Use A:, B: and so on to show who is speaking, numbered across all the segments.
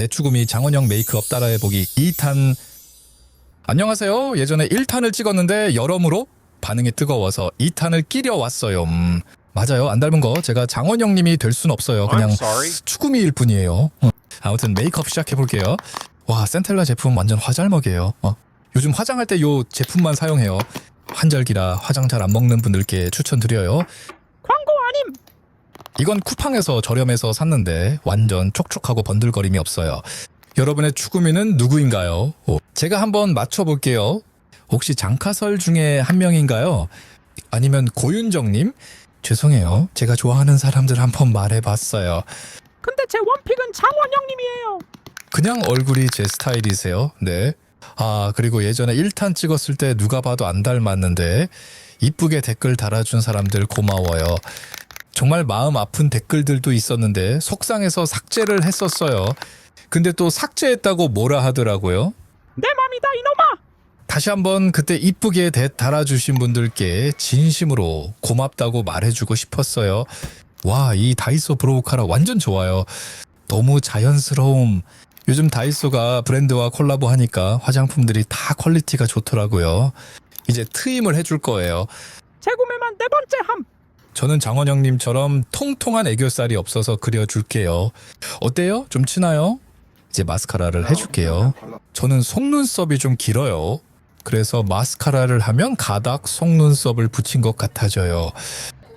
A: 내 추구미 장원영 메이크업 따라해보기 2탄 안녕하세요. 예전에 1탄을 찍었는데 여러모로 반응이 뜨거워서 2탄을 끼려 왔어요. 음, 맞아요. 안 닮은 거 제가 장원영님이 될 순 없어요. 그냥. 추구미일 뿐이에요. 어. 아무튼 메이크업 시작해볼게요. 와 센텔라 제품 완전 화잘먹이에요. 어. 요즘 화장할 때 요 제품만 사용해요. 환절기라 화장 잘 안 먹는 분들께 추천드려요. 이건 쿠팡에서 저렴해서 샀는데 완전 촉촉하고 번들거림이 없어요. 여러분의 추구미는 누구인가요? 오, 제가 한번 맞춰볼게요. 혹시 장카설 중에 한 명인가요? 아니면 고윤정님? 죄송해요. 제가 좋아하는 사람들 한 번 말해봤어요.
B: 근데 제 원픽은 장원영님이에요
A: 그냥 얼굴이 제 스타일이세요? 네. 아, 그리고 예전에 1탄 찍었을 때 누가 봐도 안 닮았는데 이쁘게 댓글 달아준 사람들 고마워요. 정말 마음 아픈 댓글들도 있었는데 속상해서 삭제를 했었어요. 근데 또 삭제했다고 뭐라 하더라고요.
B: 내 맘이다 이놈아
A: 다시 한번 그때 이쁘게 대 달아주신 분들께 진심으로 고맙다고 말해주고 싶었어요. 와, 이 다이소 브로우카라 완전 좋아요. 너무 자연스러움. 요즘 다이소가 브랜드와 콜라보 하니까 화장품들이 다 퀄리티가 좋더라고요. 이제 트임을 해줄 거예요.
B: 재구매만 네 번째 함
A: 저는 장원영님처럼 통통한 애교살이 없어서 그려줄게요. 어때요? 좀 치나요? 이제 마스카라를 해줄게요. 저는 속눈썹이 좀 길어요. 그래서 마스카라를 하면 가닥 속눈썹을 붙인 것 같아져요.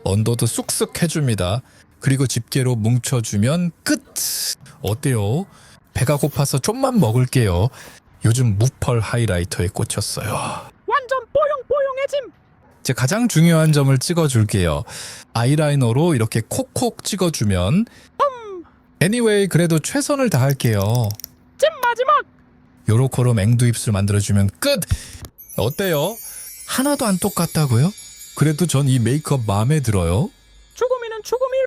A: 언더도 쑥쑥 해줍니다. 그리고 집게로 뭉쳐주면 끝! 어때요? 배가 고파서 좀만 먹을게요. 요즘 무펄 하이라이터에 꽂혔어요. 이제 가장 중요한 점을 찍어줄게요. 아이라이너로 이렇게 콕콕 찍어주면 anyway 그래도 최선을 다할게요.
B: 찐 마지막
A: 요로코로 맹두 입술 만들어주면 끝! 어때요? 하나도 안 똑같다고요? 그래도 전 이 메이크업 마음에 들어요.
B: 추구미는 추구미일